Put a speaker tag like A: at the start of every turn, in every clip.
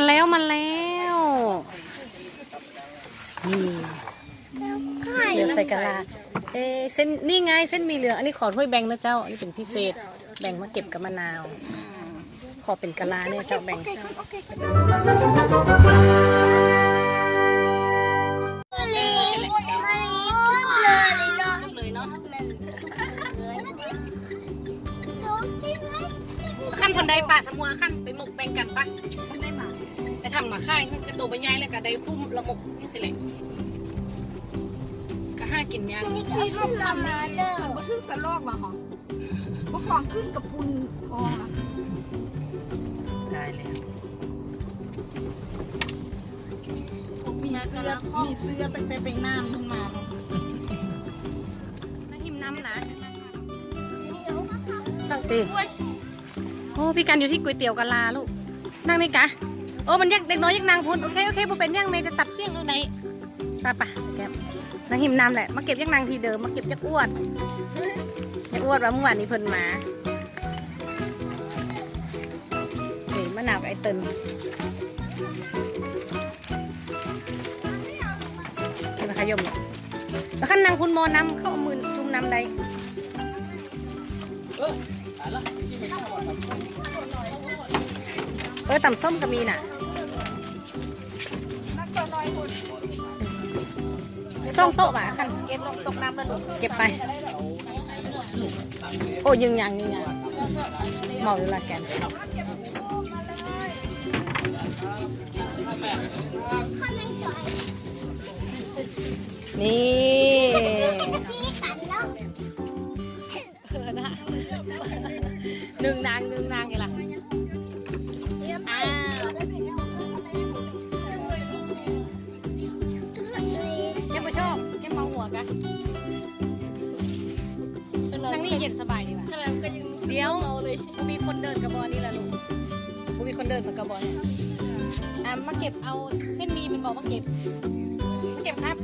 A: มาแล้วมาแล้วนี่เหลือใส่กะลาเอะเส้นนี่ไงเส้นหมีเหลืองอันนี้ขอถ้วยแบ่งนะเจ้า อันนี้เป็นพิเศษ แบ่งมาเก็บกับมะนาว ขอเป็นกะลาเนี่ยเจ้าแบ่งเลยเนาะขั้นคนใดป่าสมัวขั้นไปหมกแบ่งกันปะไป ทำหมาค่ายกระโดดบรรยายเลยกับใดพุ่มละหมกนี่สิเลยก็ห้ากินยาง
B: ที่ร่มทำมาเด้อมาทึ่งสะลอกมาหรอเพราะของขึ้นกับปุนพอ
A: ได้เลย
B: มีเสื้อมีเสื้อตั้งแต่ไปน้ำขึ้นมา
A: นั่งหิมน้ำนะตั้งตีโอ้พี่กันอยู่ที่ก๋วยเตี๋ยวกะลาลูกนั่งนี่กะ โอ้มันยักเด็กน้อยยักนางพุนโอเคโอเคบ่เป็นยังในจะตัดเสี้ยงตรงไหนไปไปแกนั่งหิมนำแหละมาเก็บยักนางทีเดิมมาเก็บยักอ้วนยักอ้วนว่าเมื่อวานนี้เพิ่นมานี่มะนาวไอเตินเห็นไหมคะยมเนี่ยแล้วขั้นนางพุนมอน้ำเข้าเอามือจุ่มน้ำใดเออต่ำส้มก็มีน่ะ ส่งโต๊ะมาคัน
B: เก็บลงตกน้ำแล้วหนู
A: เก็บไป โอ้ยิงยังยิงยังเมาอยู่ละแกนนี่เออนะหนึ่งนางหนึ่งนางไงล่ะ นั่งนี่เย็นสบายดีว่ะเดี๋ยวบ่มีคนเดินกระบอกนี่แหละลูกบ่มีคนเดินมากระบอกเนี่ยอะมาเก็บเอาเส้นหมีเป็นบอกมาเก็บเก็บครับ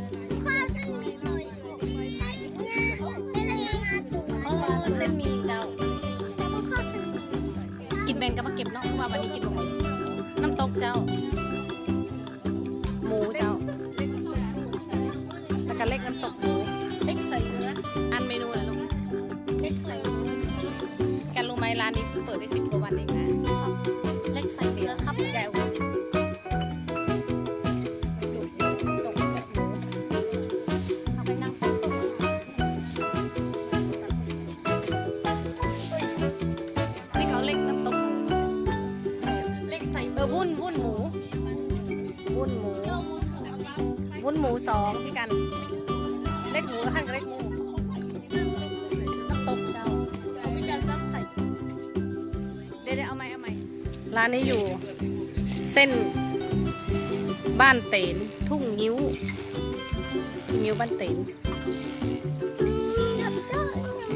A: เออเส้นหมีเจ้ากินแบงก็มาเก็บเนาะเพราะว่าวันนี้กินบ่หมดน้
B: สอ
A: งพี่กัน เล็กหมูแล้วขั้นกับเล็กหมูน้ำตกเจ้า
B: ไม่กันซับใส่
A: เดี๋ยวเดี๋ยวเอาไหมเอาไหมร้านนี้อยู่ เส้น บ้านเตนทุ่งงิ้วทุ่งงิ้วบ้านเตน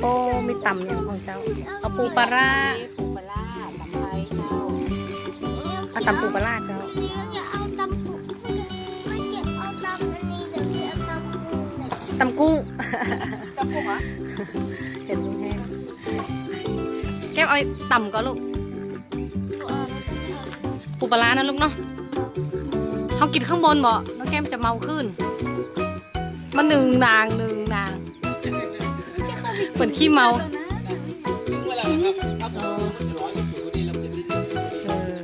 A: โอ้มีต่ำอย่างของเจ้า เอาปูปลาร้า
B: ปูปลาร้าตำไทยเจ้า
A: เอาตำปูปลาร้าเจ้า ตำกุ้ง
B: ตำปูเหรอ
A: เห็นลุงแห้งแก้วเอาไอ้ต่ำก็ลูกปูปลาร้านะลูกเนาะเขากินข้างบนบ่น้องแก้มจะเมาขึ้น มันหนึ่งนางหนึ่งนางเหมือนขี้เมาเออ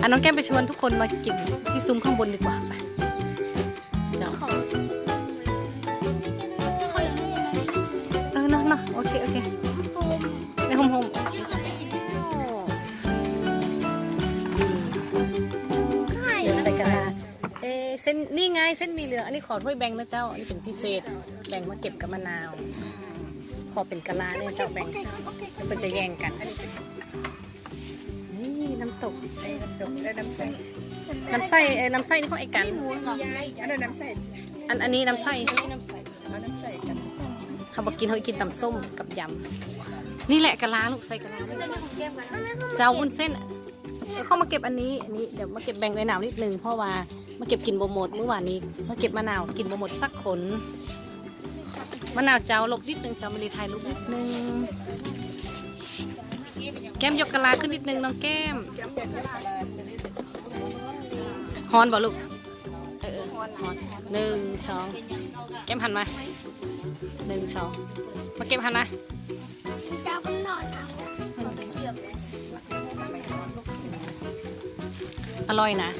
A: อะน้องแก้มไปชวนทุกคนมากินที่ซุ้มข้างบนดีกว่าไป เอเส้นนี่ไงเส้นมีเหลืองอันนี้ขอถ้วยแบ่งนะเจ้า อันนี้เป็นพิเศษแบ่งมาเก็บกับมะนาว ขอเป็นกะลาเนี่ยเจ้าแบ่งเพื่อจะแย่งกัน นี่น้ำตก
B: ไอ้น้ำดกและน้ำใส
A: น้ำไส้เอ้ยน้ำไส้นี่ของไอ้กัน
B: อันนั้นน้ำใส
A: อันอันนี้น้ำไส้
B: น้ำใสเอาน้ำใสกัน
A: เขาบอกกินเขากินตำส้มกับยำนี่แหละกะลาลูกใส่กะลาด้วยเจ้าวุ้นเส้น เอ้ยวเข้ามาเก็บอันนี้อันนี้เดี๋ยวมาเก็บแบ่งไว้หนาวนิดนึงเพราะว่ามาเก็บกินโบหมดเมื่อวานนี้มาเก็บมะนาวกินโบหมดสักขนมะนาวเจ้าลบนิดนึงเจ้ามารีไทยลบนิดนึงแก้มยกกะลาขึ้นนิดนึงน้องแก้มฮอนบ่ลูกเออฮอนหนึ่งสองเก็บหันมาหนึ่งสองมาเก็บหันมา
C: เจ้าก็นอนเอา
A: อร่อยนะ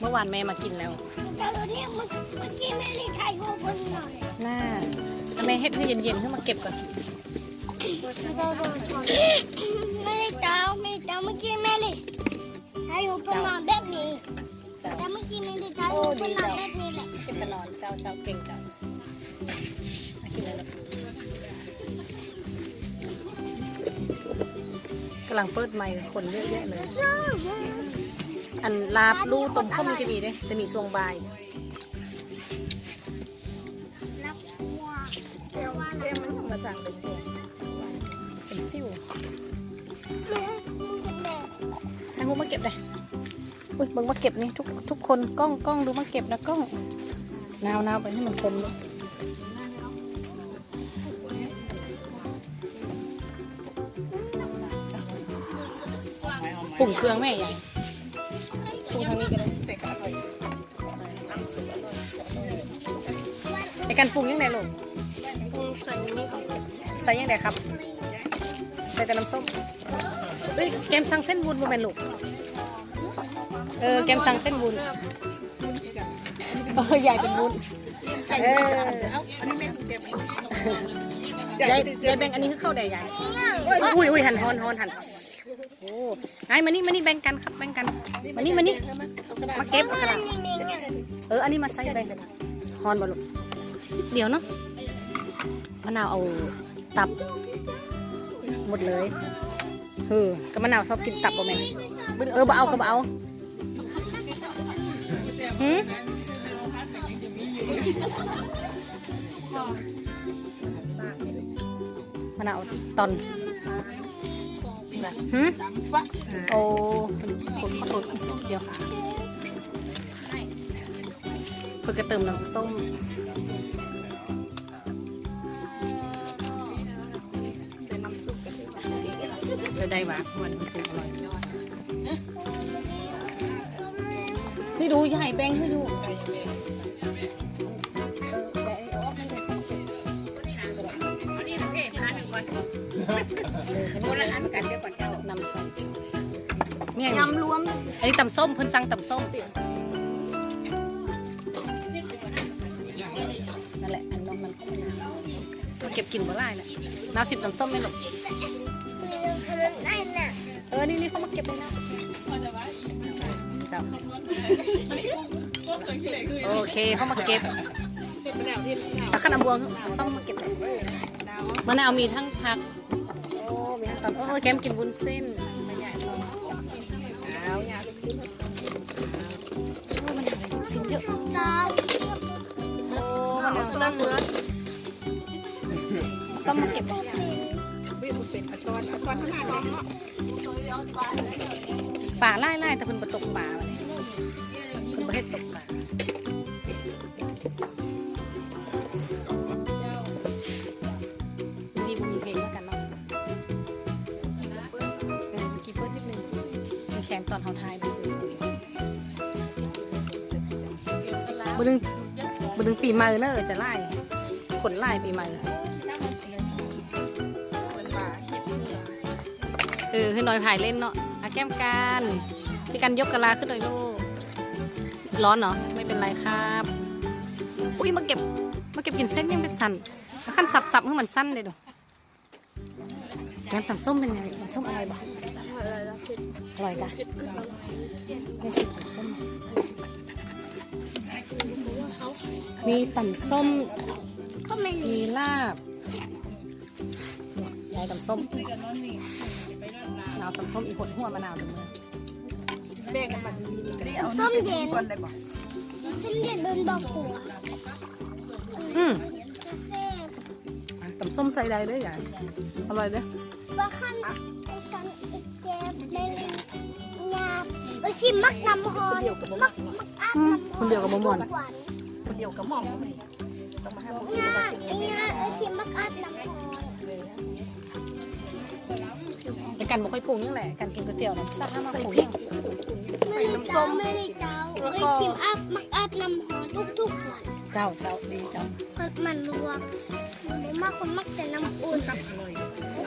A: เมื่อวานแม่มากินแล้ว
C: เจ้าตัวเนี้ยเมื่อเมื่อกี้ไม่ได้ถ่ายรูปคนหน่อย
A: น่าแต่แม่เฮ็ดให้เย็นๆขึ้นมาเก็บก่อน
C: ไม่ได้เจ้าไม่ได้เจ้าเมื่อกี้ไม่ได้ถ่ายรูปคนนอนแบบนี้
A: เจ้า
C: แต่เมื่อกี้ไม่ได้ถ่ายรูปคนนอนแบบนี้แหละ
A: เก็บกันนอนเจ้าเจ้าเก่งเจ้ามากินเลยลูกกำลังเปิดไมค์คนเยอะแยะเลย อันลาบลู่ต้มข้าวมันจะมีเด้จะมีช่วงบ่าย
C: รับว่าเดี๋ยวว่า
B: เกมมันยังมาสั่งเป็นตัว
A: เป็นซิ่ว
C: แม่มึงจะแบก
A: ให้พวกมาเก็บเลยอุ้ยเบิ่งมาเก็บนี่ทุกทุกคนกล้องกล้องดูมาเก็บนะกล้องนาวนาวไปให้มันคมเลยปรุงเครื่องแม่ใหญ่ ทางนี้ก็ได้
B: แต่ก็อร่อยน้ำซุปอร่อย
A: ในการปรุงยังไงลูก
C: มึงใส่นี่ก่อน
A: ใส่ยังไงครับ ใส่แต่น้ำส้มเอ้ยแกมสั่งเส้นวุ้นบ่แม่นลูกเออแกมสั่งเส้นวุ้นเออใหญ่เป็นวุ้น
B: เออเอาอันนี้แม่ถูกเก็บ
A: ยายยายแบ่งอันนี้คือข้าวแดงยายอุ้ยอุ้ยหันฮอนฮอนหัน โอ้ไอ้มานี่มานี่แบ่งกันครับแบ่งกัน มานี่มานี่มาเก็บเอากระดาษ
C: เอ
A: ออันนี้มาใส่แบ่งกันฮอนบ่ลูกเดี๋ยวเนาะมะนาวเอาตับ หมดเลยเออกับมะนาวชอบกินตับบ่แม่นเออบ่เอาก็บ่เอาหืมมะนาวตอน หืมโอ้คนขอโทษเดี๋ยวเพื่อกระเติมน้ำส้ม
B: แต่น้
A: หวานมันถูกอร่อยนี่ดูยายแบงค์ให้ดู คนละอันกันเดี๋ยวก่อนเจ้านำใส่แม่ย
B: ยำรวม
A: อันนี้ตำส้มเพิ่นสั่งตำส้มนั่นแหละอันน้องมันมันเก็บกินบ่ได้แหละน้าสิบตำส้มไม่หรอก
C: นั่นน่ะ
A: เออนี่นี่เขามาเก็บเลยนะจับโอเคเขามาเก็บ
B: มะนาวที่มะนาว
A: ตะขันบวงซ่อมมาเก็บเลย มะนาวมีทั้งผัก โอ้ มีทั้งตอนโอ้แกมกินวุ้นเส้นไม่ใหญ่ตอน
B: เอายาลูกชิ้น
A: โอ้มะนาวมีลูกชิ้นเยอะ
C: ตา
A: โอ้มะนาวต้นเนื้อซ่อมมาเก็บเลย
B: วิ่งเป็นอาช้อนอาช้อนขนาดเล็กเนาะ
A: ป่าไล่ไล่แต่เพิ่นบ่ตกป่าเลย อนเฮาทายดูเลยบดึงบดึงปีใหม่เนอะจะไล่ขนไล่ปีใหม่
B: เป็นปลาเห็ดเนื้อ
A: อให้น้อยถ่ายเล่นเนาะอาแก้มกันพี่กันยกกะลาขึ้นเลยลูกร้อนเนาะไม่เป็นไรครับอุ้ยมาเก็บมาเก็บกินเส้นยังเป็นสั้นขั้นสับสับให้มันสั้นเลยดูแกมตำส้มเป็นไงตำส้มอะไรบ้าง อร่อยกะไม่ชิมตำส้มมีตำส้ม
C: ก็ไม่
A: มีลาบยายตำส้มมะนาวตำส้มอีกหดหัวมะนาวตรงนี้
B: แบ่งกันมาดีก็ได้เอานี่เป็นก่อนได้บ่
C: ฉันจะโดนบอกกู
A: อืมอะตำส้มใส่ใดด้วยยายอร่อยเด้อ
C: ว่าขั้นไอ้ฉันไอ้เจ็บ ไม่เลยยาไปชิมมักน้ำฮอนมักมักอาบ
A: อืม
C: น้ำ
A: คนเดียวกับมะม่วง
C: หวาน
B: คนเดียวกับหม่อมต้องมาให้หมด
C: ยาไอ้ยาไอ้ชิมมักอาบน้ำฮอน
A: ไอ้กันบ่ค่อยปรุงยังแหละกันกินก๋วยเตี๋ยวนะถ้าห้ามมาปรุงยัง
C: ไม่ได้เจ้าไม่ได้เจ้า
A: เออก็
C: ชิมอาบมักอาบน้ำหอมทุกๆวัน
A: เจ้าเจ้าดีเจ้า
C: คนมันรวมผมมากคนมักแต่น้ำอุ่น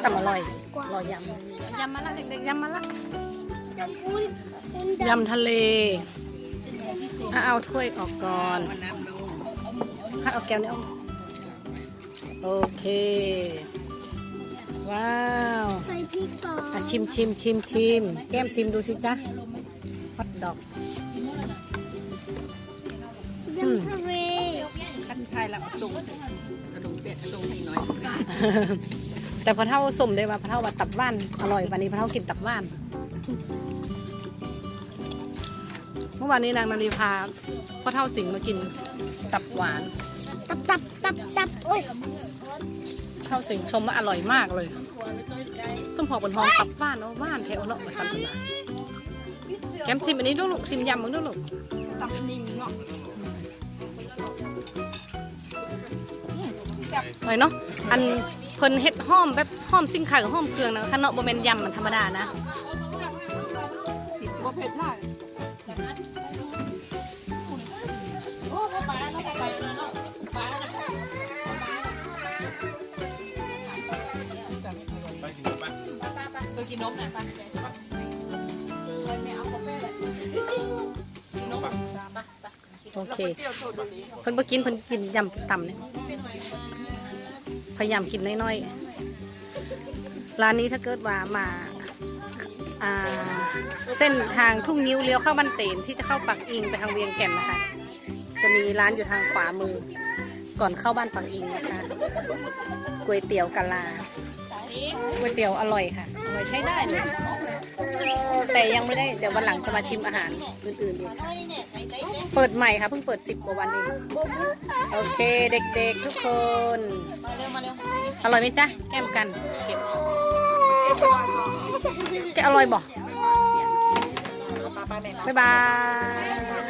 A: ตำอร่อยอร่อยยำยำมาละเด็กๆยำมาละ
C: น้ำอุ่นอุ่นด
A: ยำทะเลอะเอาถ้วยออกก่อนถ้าเอาแก้วนี้ออกโอเค ว้าวำ
C: ใส่พริกก่อน
A: อะชิมชิมชิมชิมแก้มชิมดูสิจ๊ะฮอตดอก
C: ยำทะเล
B: ขั้นไทยแล้วจุ่มกระดูกเป็ดกระดูกน้อย
A: แต่พอเท่าสมได้ว่าพอเท่าว่าตับว่านอร่อยวันนี้พอเท่ากินตับว่าน เมื่อวานนี้นางนารีพาพ่อเท่าสิงห์มากินตับหวาน
C: ตับตับตับตับโอ้ย
A: เท่าสิงห์ชมว่าอร่อยมากเลยส้มหอกบนหอมตับว่านเนาะว่านแถวเนาะมาสั่งกันมาแกมชิมอันนี้ดูลูกชิมยำมึงดูลูก
B: ตับนิ่มเนาะ
A: อร่อยเนาะอันเพิ่นเฮ็ดห้อมแบบห้อมซิ่งไข่กับห้อมเครื่องนะคะเนาะบ่แม่นยำมันธรรมดานะ
B: บ่เผ็ดหน่อย
A: ตัวกินนมนะปะโอเคเพิ่นบ่กินเพิ่นกินยำต่ำเนี่ย พยายามกินน้อยๆ ร้านนี้ถ้าเกิดว่ามาเส้นทางทุ่งนิ้วเลี้ยวเข้าบ้านเตนที่จะเข้าปักอิงไปทางเวียงแก่นนะคะ จะมีร้านอยู่ทางขวามือ ก่อนเข้าบ้านปักอิงนะคะก๋วยเตี๋ยวกะลาก๋วยเตี๋ยวอร่อยค่ะอร่อยใช้ได้เลย แต่ยังไม่ได้เดี๋ยววันหลังจะมาชิมอาหารอื่นๆอีกค่ะเปิดใหม่ค่ะเพิ่งเปิดสิบกว่าวันเองโอเคเด็กๆทุกคนอร่อยไหมจ๊ะแก้มกันเก็บแกอร่อยบอกบ๊ายบาย